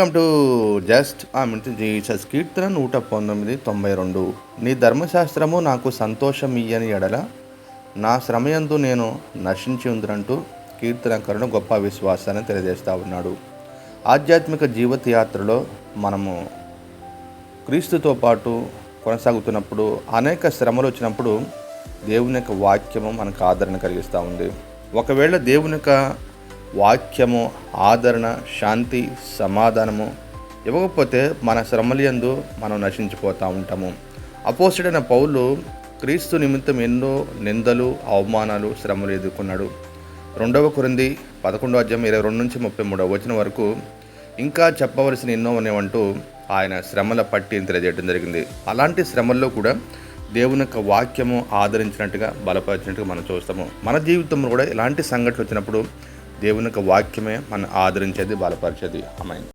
Welcome to just a minute Jesus కీర్తన నూట పంతొమ్మిది తొంభై రెండు. నీ ధర్మశాస్త్రము నాకు సంతోషం ఇయ్యని ఎడల నా శ్రమయందు నేను నశించి ఉందినంటూ కీర్తనకరుడు గొప్ప విశ్వాసాన్ని తెలియజేస్తూ ఉన్నాడు. ఆధ్యాత్మిక జీవిత యాత్రలో మనము క్రీస్తుతో పాటు కొనసాగుతున్నప్పుడు అనేక శ్రమలు వచ్చినప్పుడు దేవుని యొక్క వాక్యము మనకు ఆదరణ కలిగిస్తూ ఉంది. ఒకవేళ దేవుని యొక్క వాక్యము ఆదరణ శాంతి సమాధానము ఇవ్వకపోతే మన శ్రమలందు మనం నశించిపోతూ ఉంటాము. అపోసిడైన పౌలు క్రీస్తు నిమిత్తం ఎన్నో నిందలు అవమానాలు శ్రమలు ఎదుర్కొన్నాడు. రెండవ కురింది పదకొండో అధ్యాయం ఇరవై రెండు నుంచి ముప్పై మూడవ వచ్చిన వరకు ఇంకా చెప్పవలసిన ఎన్నో అనేవంటూ ఆయన శ్రమల పట్టిని తెలియజేయడం జరిగింది. అలాంటి శ్రమల్లో కూడా దేవుని యొక్క వాక్యము ఆదరించినట్టుగా బలపరిచినట్టుగా మనం చూస్తాము. మన జీవితంలో కూడా ఇలాంటి సంఘటనలు వచ్చినప్పుడు దేవుని యొక్క వాక్యమే మనం ఆదరించేది బలపరిచేది. అమ్మాయి